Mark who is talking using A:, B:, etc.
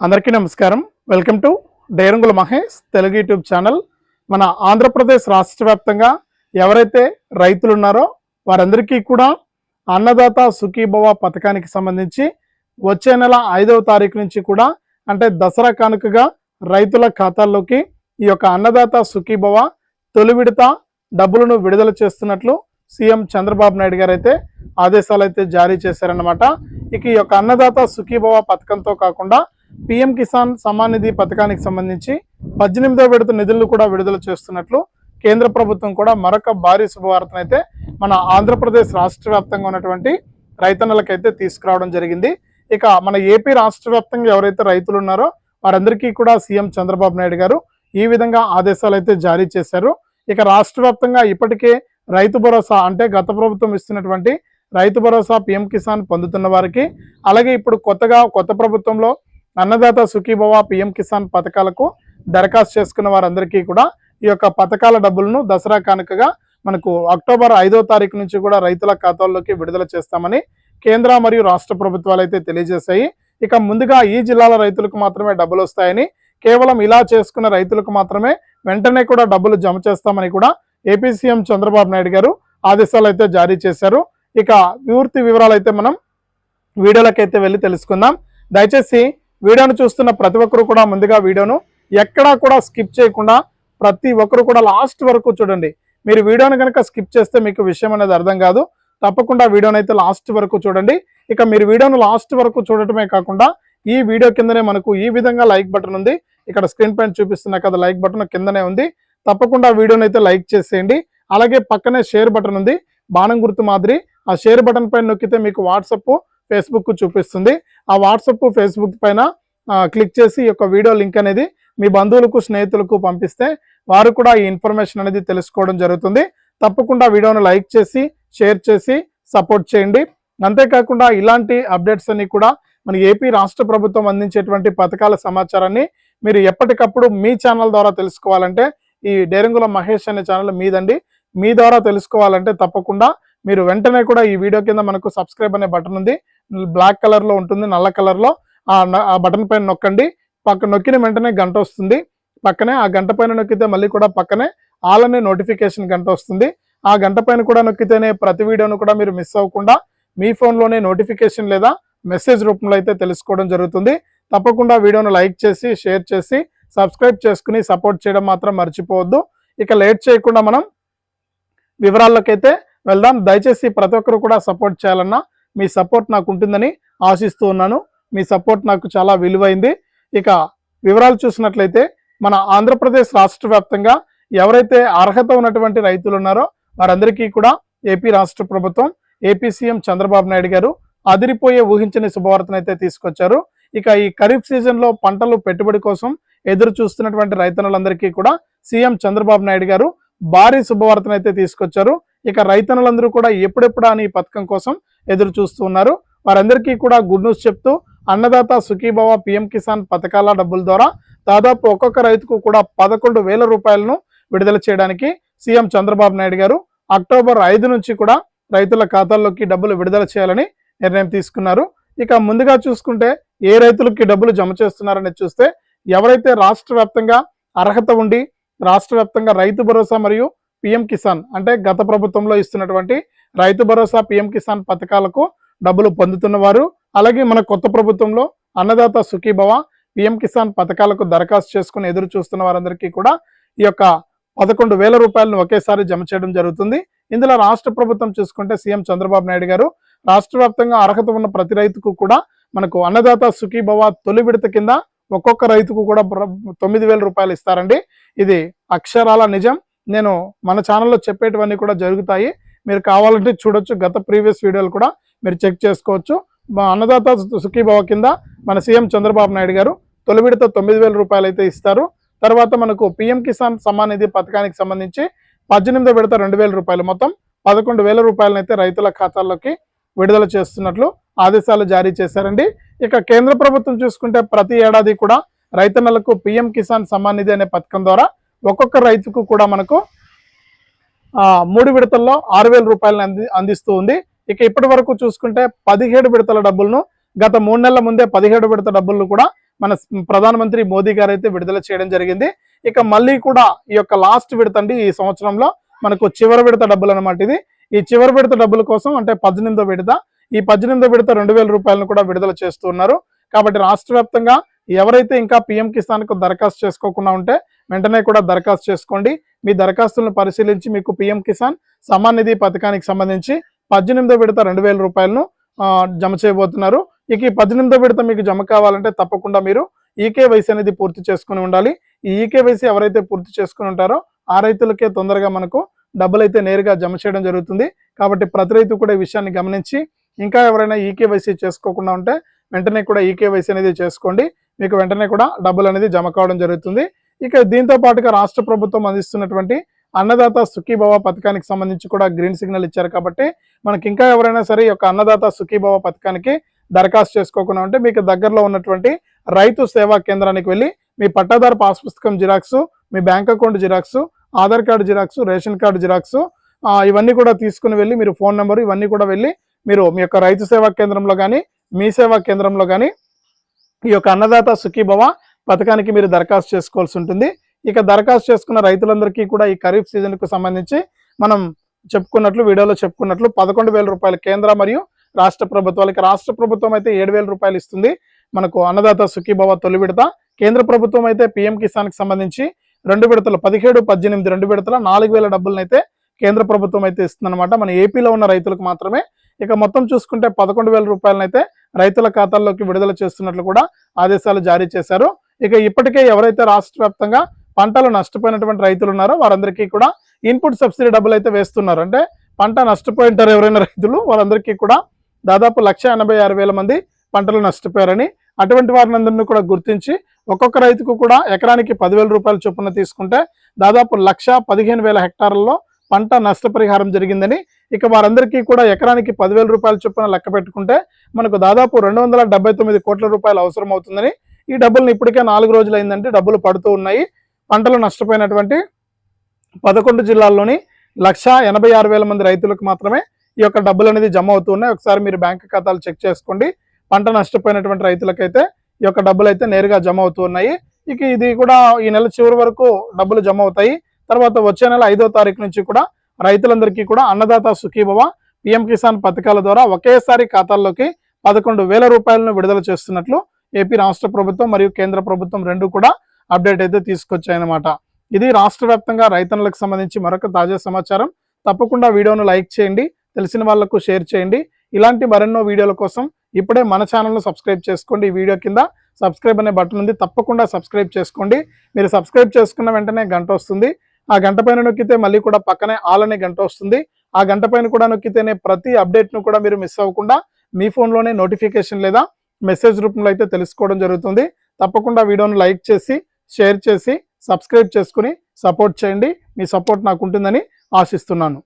A: అందరికీ నమస్కారం. Welcome to Dairangula Mahesh Telugu YouTube channel. మన ఆంధ్రప్రదేశ్ రాష్ట్ర వ్యాప్తంగా ఎవరైతే రైతులు ఉన్నారో వారందరికీ కూడా అన్నదాత సుఖీభవ పథకానికి సంబంధించి వచ్చే నెల ఐదవ తారీఖు నుంచి కూడా అంటే దసరా కానుకగా రైతుల ఖాతాల్లోకి ఈ యొక్క అన్నదాత సుఖీభవ తొలి విడత డబ్బులను విడుదల చేస్తున్నట్లు సీఎం చంద్రబాబు నాయుడు గారు అయితే ఆదేశాలు అయితే జారీ చేశారన్నమాట. ఇక ఈ యొక్క అన్నదాత సుఖీభవ పథకంతో కాకుండా పిఎం కిసాన్ సమాన్ నిధి పథకానికి సంబంధించి పద్దెనిమిదో విడత నిధులను కూడా విడుదల చేస్తున్నట్లు కేంద్ర ప్రభుత్వం కూడా మరొక భారీ శుభవార్తనైతే మన ఆంధ్రప్రదేశ్ రాష్ట్ర వ్యాప్తంగా ఉన్నటువంటి రైతన్నలకైతే తీసుకురావడం జరిగింది. ఇక మన ఏపీ రాష్ట్ర వ్యాప్తంగా ఎవరైతే రైతులు ఉన్నారో వారందరికీ కూడా సీఎం చంద్రబాబు నాయుడు గారు ఈ విధంగా ఆదేశాలు అయితే జారీ చేశారు. ఇక రాష్ట్ర వ్యాప్తంగా ఇప్పటికే రైతు భరోసా అంటే గత ప్రభుత్వం ఇస్తున్నటువంటి రైతు భరోసా పిఎం కిసాన్ పొందుతున్న వారికి అలాగే ఇప్పుడు కొత్తగా కొత్త ప్రభుత్వంలో అన్నదాత సుఖీభవ పిఎం కిసాన్ పథకాలకు దరఖాస్తు చేసుకున్న వారందరికీ కూడా ఈ యొక్క పథకాల డబ్బులను దసరా కానుకగా మనకు అక్టోబర్ ఐదో తారీఖు నుంచి కూడా రైతుల ఖాతాల్లోకి విడుదల చేస్తామని కేంద్ర మరియు రాష్ట్ర ప్రభుత్వాలు అయితే తెలియజేశాయి. ఇక ముందుగా ఈ జిల్లాల రైతులకు మాత్రమే డబ్బులు వస్తాయని కేవలం ఇలా చేసుకున్న రైతులకు మాత్రమే వెంటనే కూడా డబ్బులు జమ చేస్తామని కూడా ఏపీ సీఎం చంద్రబాబు నాయుడు గారు ఆదేశాలు అయితే జారీ చేశారు. ఇక పూర్తి వివరాలు అయితే మనం వీడియోలకైతే వెళ్ళి తెలుసుకుందాం. దయచేసి వీడియోను చూస్తున్న ప్రతి ఒక్కరు కూడా ముందుగా వీడియోను ఎక్కడా కూడా స్కిప్ చేయకుండా ప్రతి ఒక్కరు కూడా లాస్ట్ వరకు చూడండి. మీరు వీడియోను కనుక స్కిప్ చేస్తే మీకు విషయం అనేది అర్థం కాదు. తప్పకుండా వీడియోను అయితే లాస్ట్ వరకు చూడండి. ఇక మీరు వీడియోను లాస్ట్ వరకు చూడటమే కాకుండా ఈ వీడియో కిందనే మనకు ఈ విధంగా లైక్ బటన్ ఉంది. ఇక్కడ స్క్రీన్ పైన చూపిస్తున్నా కదా లైక్ బటన్ కిందనే ఉంది. తప్పకుండా వీడియోని అయితే లైక్ చేసేయండి. అలాగే పక్కనే షేర్ బటన్ ఉంది. బాణం గుర్తు మాదిరి. ఆ షేర్ బటన్ పైన నొక్కితే మీకు వాట్సప్ ఫేస్బుక్ చూపిస్తుంది. ఆ వాట్సప్ ఫేస్బుక్ పైన క్లిక్ చేసి ఈ యొక్క వీడియో లింక్ అనేది మీ బంధువులకు స్నేహితులకు పంపిస్తే వారు కూడా ఈ ఇన్ఫర్మేషన్ అనేది తెలుసుకోవడం జరుగుతుంది. తప్పకుండా వీడియోను లైక్ చేసి షేర్ చేసి సపోర్ట్ చేయండి. అంతేకాకుండా ఇలాంటి అప్డేట్స్ అన్ని కూడా మన ఏపీ రాష్ట్ర ప్రభుత్వం అందించేటువంటి పథకాల సమాచారాన్ని మీరు ఎప్పటికప్పుడు మీ ఛానల్ ద్వారా తెలుసుకోవాలంటే ఈ డేరంగుల మహేష్ అనే ఛానల్ మీదండి. మీ ద్వారా తెలుసుకోవాలంటే తప్పకుండా మీరు వెంటనే కూడా ఈ వీడియో కింద మనకు సబ్స్క్రైబ్ అనే బటన్ ఉంది. బ్లాక్ కలర్లో ఉంటుంది నల్ల కలర్లో ఆ న- ఆ బటన్ పైన నొక్కండి. పక్క నొక్కిన వెంటనే గంట వస్తుంది. పక్కనే ఆ గంట పైన నొక్కితే మళ్ళీ కూడా పక్కనే ఆల్ అనే నోటిఫికేషన్ గంట వస్తుంది. ఆ గంట పైన కూడా నొక్కితేనే ప్రతి వీడియోను కూడా మీరు మిస్ అవ్వకుండా మీ ఫోన్లోనే నోటిఫికేషన్ లేదా మెసేజ్ రూపంలో అయితే తెలుసుకోవడం జరుగుతుంది. తప్పకుండా వీడియోను లైక్ చేసి షేర్ చేసి సబ్స్క్రైబ్ చేసుకుని సపోర్ట్ చేయడం మాత్రం మర్చిపోవద్దు. ఇక లేట్ చేయకుండా మనం వివరాల్లోకైతే వెళ్దాం. దయచేసి ప్రతి ఒక్కరు కూడా సపోర్ట్ చేయాలన్నా మీ సపోర్ట్ నాకు ఉంటుందని ఆశిస్తూ ఉన్నాను. మీ సపోర్ట్ నాకు చాలా విలువైంది. ఇక వివరాలు చూసినట్లయితే మన ఆంధ్రప్రదేశ్ రాష్ట్ర వ్యాప్తంగా ఎవరైతే అర్హత ఉన్నటువంటి రైతులు ఉన్నారో వారందరికీ కూడా ఏపీ రాష్ట్ర ప్రభుత్వం ఏపీ సీఎం చంద్రబాబు నాయుడు గారు అదిరిపోయే ఊహించని శుభవార్తను అయితే తీసుకొచ్చారు. ఇక ఈ ఖరీఫ్ సీజన్లో పంటలు పెట్టుబడి కోసం ఎదురు చూస్తున్నటువంటి రైతన్నులందరికీ కూడా సీఎం చంద్రబాబు నాయుడు గారు భారీ శుభవార్తను అయితే తీసుకొచ్చారు. ఇక రైతన్నులందరూ కూడా ఎప్పుడెప్పుడు అని ఈ పథకం కోసం ఎదురు చూస్తూ ఉన్నారు. వారందరికీ కూడా గుడ్ న్యూస్ చెప్తూ అన్నదాత సుఖీభవ పిఎం కిసాన్ పథకాల డబ్బుల ద్వారా దాదాపు ఒక్కొక్క రైతుకు కూడా పదకొండు వేల రూపాయలను విడుదల చేయడానికి సీఎం చంద్రబాబు నాయుడు గారు అక్టోబర్ ఐదు నుంచి కూడా రైతుల ఖాతాల్లోకి డబ్బులు విడుదల చేయాలని నిర్ణయం తీసుకున్నారు. ఇక ముందుగా చూసుకుంటే ఏ రైతులకి డబ్బులు జమ చేస్తున్నారని చూస్తే ఎవరైతే రాష్ట్ర అర్హత ఉండి రాష్ట్ర రైతు భరోసా మరియు పిఎం కిసాన్ అంటే గత ప్రభుత్వంలో ఇస్తున్నటువంటి రైతు భరోసా పిఎం కిసాన్ పథకాలకు డబ్బులు పొందుతున్నవారు. అలాగే మన కొత్త ప్రభుత్వంలో అన్నదాత సుఖీభవ పిఎం కిసాన్ పథకాలకు దరఖాస్తు చేసుకుని ఎదురు చూస్తున్న వారందరికీ కూడా ఈ యొక్క పదకొండు వేల రూపాయలను ఒకేసారి జమ చేయడం జరుగుతుంది. ఇందులో రాష్ట్ర ప్రభుత్వం చూసుకుంటే సీఎం చంద్రబాబు నాయుడు గారు రాష్ట్ర వ్యాప్తంగా అర్హత ఉన్న ప్రతి రైతుకు కూడా మనకు అన్నదాత సుఖీభవ తొలి విడత కింద ఒక్కొక్క రైతుకు కూడా తొమ్మిది వేల రూపాయలు ఇస్తారండి. ఇది అక్షరాల నిజం. నేను మన ఛానల్లో చెప్పేటివన్నీ కూడా జరుగుతాయి. మీరు కావాలంటే చూడొచ్చు. గత ప్రీవియస్ వీడియోలు కూడా మీరు చెక్ చేసుకోవచ్చు. మా అన్నదాత సుఖీభావ కింద మన సీఎం చంద్రబాబు నాయుడు గారు తొలి విడత తొమ్మిది వేల రూపాయలు అయితే ఇస్తారు. తర్వాత మనకు పిఎం కిసాన్ సమ్మాన్ నిధి పథకానికి సంబంధించి పద్దెనిమిదో విడత రెండు వేల రూపాయలు మొత్తం పదకొండు వేల రూపాయలనైతే రైతుల ఖాతాల్లోకి విడుదల చేస్తున్నట్లు ఆదేశాలు జారీ చేశారండి. ఇక కేంద్ర ప్రభుత్వం చూసుకుంటే ప్రతి ఏడాది కూడా రైతన్నలకు పిఎం కిసాన్ సమ్మాన్ నిధి అనే పథకం ద్వారా ఒక్కొక్క రైతుకు కూడా మనకు మూడు విడతల్లో ఆరు వేల రూపాయలను అంది అందిస్తూ ఉంది. ఇక ఇప్పటి వరకు చూసుకుంటే పదిహేడు విడతల డబ్బులను గత మూడు నెలల ముందే పదిహేడు విడత డబ్బులను కూడా మన ప్రధానమంత్రి మోదీ గారు అయితే విడుదల చేయడం జరిగింది. ఇక మళ్ళీ కూడా ఈ యొక్క లాస్ట్ విడత అండి ఈ సంవత్సరంలో మనకు చివరి విడత డబ్బులు అనమాట ఇది. ఈ చివరి విడత డబ్బుల కోసం అంటే పద్దెనిమిదో విడత. ఈ పద్దెనిమిదో విడత రెండు వేల రూపాయలను కూడా విడుదల చేస్తున్నారు కాబట్టి రాష్ట్ర వ్యాప్తంగా ఎవరైతే ఇంకా పిఎం కిసాన్కు దరఖాస్తు చేసుకోకుండా ఉంటే వెంటనే కూడా దరఖాస్తు చేసుకోండి. మీ దరఖాస్తులను పరిశీలించి మీకు పిఎం కిసాన్ సమాన్ నిధి పథకానికి సంబంధించి పద్దెనిమిదో విడత రెండు వేల రూపాయలను జమ చేయబోతున్నారు. ఇక ఈ పద్దెనిమిదో విడత మీకు జమ కావాలంటే తప్పకుండా మీరు ఈకేవైసీ అనేది పూర్తి చేసుకుని ఉండాలి. ఈ ఈకేవైసీ ఎవరైతే పూర్తి చేసుకుని ఉంటారో ఆ రైతులకే తొందరగా మనకు డబ్బులు అయితే నేరుగా జమ చేయడం జరుగుతుంది. కాబట్టి ప్రతి రైతు కూడా ఈ విషయాన్ని గమనించి ఇంకా ఎవరైనా ఈకేవైసీ చేసుకోకుండా ఉంటే వెంటనే కూడా ఈకేవైసీ అనేది చేసుకోండి. మీకు వెంటనే కూడా డబ్బులు అనేది జమ కావడం జరుగుతుంది. ఇక దీంతో పాటుగా రాష్ట్ర ప్రభుత్వం అందిస్తున్నటువంటి అన్నదాత సుఖీభవ పథకానికి సంబంధించి కూడా గ్రీన్ సిగ్నల్ ఇచ్చారు కాబట్టి మనకి ఇంకా ఎవరైనా సరే ఈ యొక్క అన్నదాత సుఖీభవ పథకానికి దరఖాస్తు చేసుకోకుండా ఉంటే మీకు దగ్గరలో ఉన్నటువంటి రైతు సేవా కేంద్రానికి వెళ్ళి మీ పట్టాదారు పాస్ పుస్తకం జిరాక్స్ మీ bank account Xerox Aadhaar card Xerox ration card Xerox ఇవన్నీ కూడా తీసుకుని వెళ్ళి మీరు ఫోన్ నెంబర్ ఇవన్నీ కూడా వెళ్ళి మీరు మీ యొక్క రైతు సేవా కేంద్రంలో కానీ మీ సేవా కేంద్రంలో కానీ ఈ యొక్క అన్నదాత సుఖీభవ పథకానికి మీరు దరఖాస్తు చేసుకోవాల్సి ఉంటుంది. ఇక దరఖాస్తు చేసుకున్న రైతులందరికీ కూడా ఈ ఖరీఫ్ సీజన్కు సంబంధించి మనం చెప్పుకున్నట్లు వీడియోలో చెప్పుకున్నట్లు పదకొండు వేల రూపాయలు కేంద్ర మరియు రాష్ట్ర ప్రభుత్వాలకి రాష్ట్ర ప్రభుత్వం అయితే ఏడు వేల రూపాయలు ఇస్తుంది. మనకు అన్నదాత సుఖీభవ తొలి విడత కేంద్ర ప్రభుత్వం అయితే పిఎం కిసాన్కి సంబంధించి రెండు విడతలు పదిహేడు పద్దెనిమిది రెండు విడతల నాలుగు వేల డబ్బులను అయితే కేంద్ర ప్రభుత్వం అయితే ఇస్తుందన్నమాట. మన ఏపీలో ఉన్న రైతులకు మాత్రమే. ఇక మొత్తం చూసుకుంటే పదకొండు వేల రూపాయలనైతే రైతుల ఖాతాల్లోకి విడుదల చేస్తున్నట్లు కూడా ఆదేశాలు జారీ చేశారు. ఇక ఇప్పటికే ఎవరైతే రాష్ట్ర వ్యాప్తంగా పంటలు నష్టపోయినటువంటి రైతులు ఉన్నారో వారందరికీ కూడా ఇన్పుట్ సబ్సిడీ డబ్బులు అయితే వేస్తున్నారు. అంటే పంట నష్టపోయింటారు ఎవరైనా రైతులు వారందరికీ కూడా దాదాపు లక్ష ఎనభై ఆరు వేల మంది పంటలు నష్టపోయారని అటువంటి వారిని అందరినీ కూడా గుర్తించి ఒక్కొక్క రైతుకు కూడా ఎకరానికి పదివేల రూపాయల చొప్పున తీసుకుంటే దాదాపు లక్ష పదిహేను వేల హెక్టార్లలో పంట నష్టపరిహారం జరిగిందని ఇక వారందరికీ కూడా ఎకరానికి పదివేల రూపాయల చొప్పున లెక్క పెట్టుకుంటే మనకు దాదాపు రెండు వందల డెబ్బై తొమ్మిది కోట్ల రూపాయలు అవసరం అవుతుందని ఈ డబ్బులను ఇప్పటికే నాలుగు రోజులు అయిందంటే డబ్బులు పడుతూ ఉన్నాయి. పంటలు నష్టపోయినటువంటి పదకొండు జిల్లాల్లోని లక్ష ఎనభై ఆరు వేల మంది రైతులకు మాత్రమే ఈ యొక్క డబ్బులు అనేది జమ అవుతూ ఉన్నాయి. ఒకసారి మీరు బ్యాంక్ ఖాతాలు చెక్ చేసుకోండి. పంట నష్టపోయినటువంటి రైతులకైతే ఈ యొక్క డబ్బులు అయితే నేరుగా జమ అవుతూ ఉన్నాయి. ఇక ఇది కూడా ఈ నెల చివరి వరకు డబ్బులు జమ అవుతాయి తర్వాత వచ్చే నెల ఐదో తారీఖు నుంచి కూడా రైతులందరికీ కూడా అన్నదాత సుఖీభవ. పిఎం కిసాన్ పథకాల ద్వారా ఒకేసారి ఖాతాల్లోకి పదకొండు వేల రూపాయలను విడుదల చేస్తున్నట్లు ఏపీ రాష్ట్ర ప్రభుత్వం మరియు కేంద్ర ప్రభుత్వం రెండు కూడా అప్డేట్ అయితే తీసుకొచ్చాయన్నమాట. ఇది రాష్ట్ర వ్యాప్తంగా రైతన్నులకు సంబంధించి మరొక తాజా సమాచారం. తప్పకుండా వీడియోను లైక్ చేయండి తెలిసిన వాళ్ళకు షేర్ చేయండి. ఇలాంటి మరెన్నో వీడియోల కోసం ఇప్పుడే మన ఛానల్ను సబ్స్క్రైబ్ చేసుకోండి. ఈ వీడియో కింద సబ్స్క్రైబ్ అనే బటన్ ఉంది. తప్పకుండా సబ్స్క్రైబ్ చేసుకోండి. మీరు సబ్స్క్రైబ్ చేసుకున్న వెంటనే గంట వస్తుంది. ఆ గంట పైన నొక్కితే మళ్ళీ కూడా పక్కనే ఆల్ అనే గంట వస్తుంది. ఆ గంట పైన కూడా నొక్కితేనే ప్రతి అప్డేట్ను కూడా మీరు మిస్ అవ్వకుండా మీ ఫోన్లోనే నోటిఫికేషన్ లేదా మెసేజ్ రూపంలో అయితే తెలుసుకోవడం జరుగుతుంది. తప్పకుండా వీడియోను లైక్ చేసి షేర్ చేసి సబ్స్క్రైబ్ చేసుకుని సపోర్ట్ చేయండి. మీ సపోర్ట్ నాకు ఉంటుందని ఆశిస్తున్నాను.